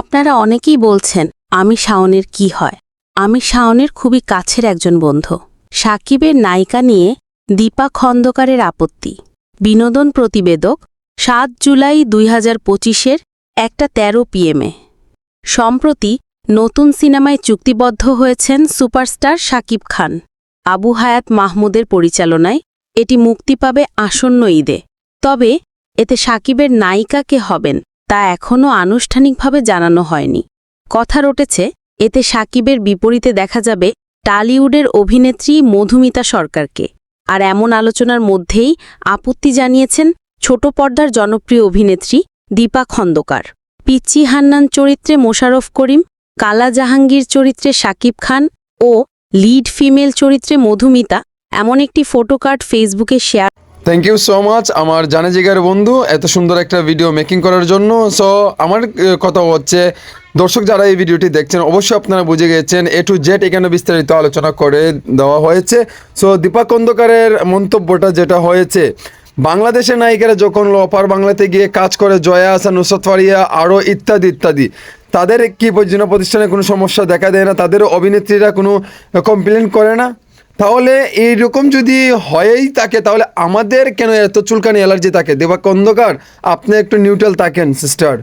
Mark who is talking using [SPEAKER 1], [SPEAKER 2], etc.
[SPEAKER 1] আপনারা অনেকেই বলছেন, আমি শাওনের কি হয়? আমি শাওনের খুবই কাছের একজন বন্ধু। সাকিবের নায়িকা নিয়ে দীপা খন্দকারের আপত্তি। বিনোদন প্রতিবেদক, সাত জুলাই দুই হাজার পঁচিশের একটা তেরো পিএমে। সম্প্রতি নতুন সিনেমায় চুক্তিবদ্ধ হয়েছেন সুপারস্টার সাকিব খান। আবু হায়াত মাহমুদের পরিচালনায় এটি মুক্তি পাবে আসন্ন ঈদে। তবে এতে সাকিবের নায়িকা কে হবেন? তা এখনও আনুষ্ঠানিকভাবে জানানো হয়নি। কথা রটেছে, এতে সাকিবের বিপরীতে দেখা যাবে টালিউডের অভিনেত্রী মধুমিতা সরকারকে। আর এমন আলোচনার মধ্যেই আপত্তি জানিয়েছেন ছোট পর্দার জনপ্রিয় অভিনেত্রী দীপা খন্দকার। পিচ্চি হান্নান চরিত্রে মোশারফ করিম, কালা জাহাঙ্গীর চরিত্রে শাকিব খান ও লিড ফিমেল চরিত্রে মধুমিতা এমন একটি ফটোকার্ড ফেসবুকে share
[SPEAKER 2] thank you so much আমার জানে জিগার বন্ধু, এত সুন্দর একটা ভিডিও মেকিং করার জন্য। সো আমার কথা হচ্ছে, দর্শক যারা এই ভিডিওটি দেখছেন, অবশ্যই আপনারা বুঝে গেছেন এ টু জেড এখানে বিস্তারিত আলোচনা করে দেওয়া হয়েছে। সো দীপা খন্দকারের মন্তব্যটা যেটা হয়েছে, বাংলাদেশের নায়িকারা যখন অপার বাংলাতে গিয়ে কাজ করে, জয়া আসা নুসরত ফারিয়া আরও ইত্যাদি ইত্যাদি, তাদের কি যেন প্রতিষ্ঠানে কোনো সমস্যা দেখা দেয় না? তাদের অভিনেত্রীরা কোনো কমপ্লেন করে না? তাহলে এইরকম যদি হয়েই থাকে, তাহলে আমাদের কেন এত চুলকানি অ্যালার্জি থাকে? দেবা অন্ধকার, আপনি একটু নিউট্রাল থাকেন সিস্টার